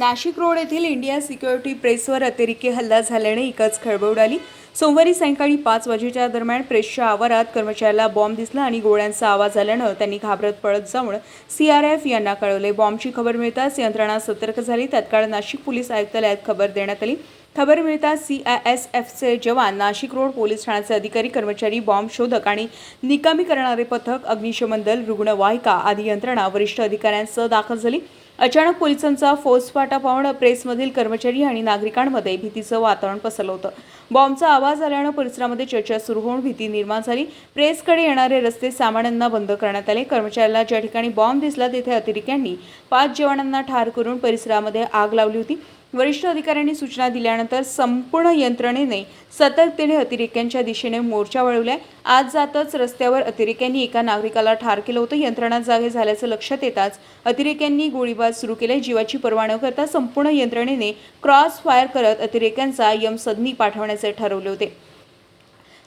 Nashik road येथील India security प्रेसवर अतिरेकी हल्ला झाल्याने एकच खळबळ उडाली. सोमवारी सायंकाळी पाच वाजेच्या दरम्यान प्रेसच्या आवारात कर्मचाऱ्याला बॉम्ब दिसला आणि गोळ्यांचा आवाज आल्यानं त्यांनी घाबरत पळत जाऊन सीआरएफ यांना कळवले. बॉम्बची खबर मिळताच यंत्रणा सतर्क झाली. तत्काळ नाशिक पोलीस आयुक्तालयात खबर देण्यात आली. खबर मिळताच सी आय एस एफचे जवान नाशिक रोड पोलीस ठाण्याचे अधिकारी कर्मचारी बॉम्ब शोधक आणि निकामी करणारे पथक अग्निशमन दल रुग्णवाहिका आदी यंत्रणा वरिष्ठ अधिकाऱ्यांसह दाखल झाली. अचानक पोलिसांचा फौजफाटा पाहून प्रेसमधील कर्मचारी आणि नागरिकांमध्ये भीतीचं वातावरण पसरलं होतं. बॉम्बचा आवाज आल्यानं परिसरामध्ये चर्चा सुरू होऊन भीती निर्माण झाली. प्रेसकडे येणारे रस्ते सामान्यांना बंद करण्यात आले. कर्मचाऱ्याला ज्या ठिकाणी बॉम्ब दिसला तिथे अतिरेक्यांनी पाच जवानांना ठार करून परिसरामध्ये आग लावली होती. वरिष्ठ अधिकाऱ्यांनी सूचना दिल्यानंतर संपूर्ण यंत्रणेने सतर्कतेने अतिरेक्यांच्या दिशेने मोर्चा वळवलाय. आज जातच रस्त्यावर अतिरेक्यांनी एका नागरिकाला ठार केलं होतं. यंत्रणा जागे झाल्याचं लक्षात येताच अतिरेक्यांनी गोळीबार सुरू केले जीवाची पर्वा न करता संपूर्ण यंत्रणेने क्रॉस फायर करत अतिरेक्यांचा यमसदनी पाठवण्याचे ठरवले होते.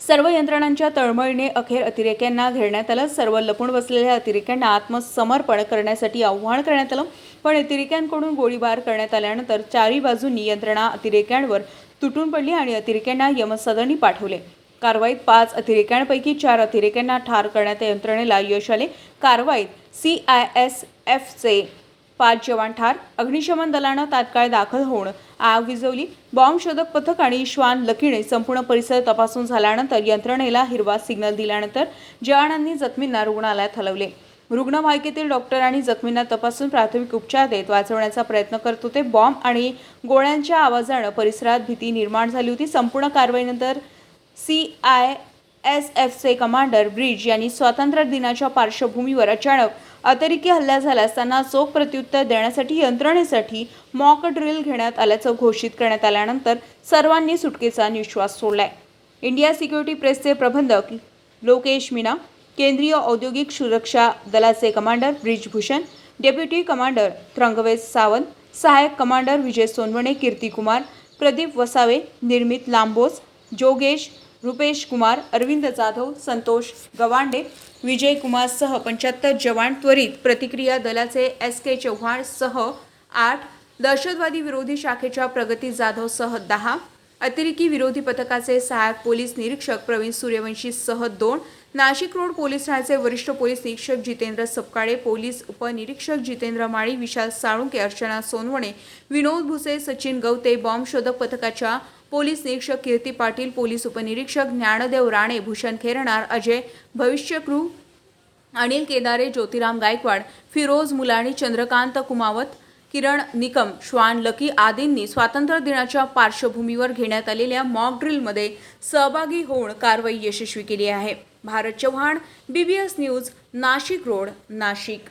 सर्व यंत्रणांच्या तळमळीने अखेर अतिरेक्यांना घेरण्यात आलं. सर्व लपून बसलेल्या अतिरेक्यांना आत्मसमर्पण करण्यासाठी आव्हान करण्यात आलं. पण अतिरेक्यांकडून गोळीबार करण्यात आल्यानंतर चारी बाजूंनी यंत्रणा अतिरेक्यांवर तुटून पडली आणि अतिरेक्यांना यमसदनी पाठवले. कारवाईत पाच अतिरेक्यांपैकी चार अतिरेक्यांना ठार करण्यात यंत्रणेला यश आले. कारवाईत सी आय एस एफचे पाच जवान ठार अग्निशमन दलानं तात्काळ दाखल होऊन आग विझवली. बॉम्ब शोधक पथक आणि श्वान लकीने संपूर्ण परिसर तपासून झाल्यानंतर यंत्रणेला हिरवा सिग्नल दिल्यानंतर जवानांनी जखमींना रुग्णालयात हलवले. रुग्णवाहिकेतील डॉक्टर आणि जखमींना तपासून प्राथमिक उपचार देत वाचवण्याचा प्रयत्न करत होते. बॉम्ब आणि गोळ्यांच्या आवाजानं परिसरात भीती निर्माण झाली होती. संपूर्ण कारवाईनंतर सी आय एस एफचे कमांडर ब्रिज यांनी स्वातंत्र्य दिनाच्या पार्श्वभूमीवर अचानक अतिरेकी हल्ला झाला असताना चोख प्रत्युत्तर देण्यासाठी यंत्रणेसाठी मॉक ड्रिल घेण्यात आल्याचं घोषित करण्यात आल्यानंतर सर्वांनी सुटकेचा निश्वास सोडलाय. इंडिया सिक्युरिटी प्रेसचे प्रबंधक लोकेश मीना केंद्रीय औद्योगिक सुरक्षा दलाचे commander Brijbhushan deputy commander त्रंगवेश Sawant सहायक कमांडर विजय सोनवणे कीर्ती कुमार प्रदीप वसावे निर्मित लांबोस जोगेश रुपेश कुमार अरविंद जाधव संतोष गवांडे विजय कुमारसह पंच्याहत्तर जवान त्वरित प्रतिक्रिया दलाचे एस के चव्हाण सह आठ दहशतवादी विरोधी शाखेच्या प्रगती जाधव सह दहा अतिरेकी विरोधी पथकाचे सहायक पोलीस निरीक्षक प्रवीण सूर्यवंशी सह दोन नाशिक रोड पोलीस ठाण्याचे वरिष्ठ पोलीस निरीक्षक जितेंद्र सपकाळे पोलीस उपनिरीक्षक जितेंद्र माळी विशाल साळुंके अर्चना सोनवणे विनोद भुसे सचिन गवते बॉम्ब शोधक पथकाच्या पोलीस निरीक्षक कीर्ती पाटील पोलीस उपनिरीक्षक ज्ञानदेव राणे भूषण खेरणार अजय भविष्यक्रू अनिल केदारे ज्योतिराम गायकवाड फिरोज मुलाणी चंद्रकांत कुमावत किरण निकम श्वान लकी आदींनी स्वातंत्र्य दिनाच्या पार्श्वभूमीवर घेण्यात आलेल्या मॉक ड्रिलमध्ये सहभागी होऊन कारवाई यशस्वी केली आहे. Bharat Chavan B V S news Nashik road Nashik.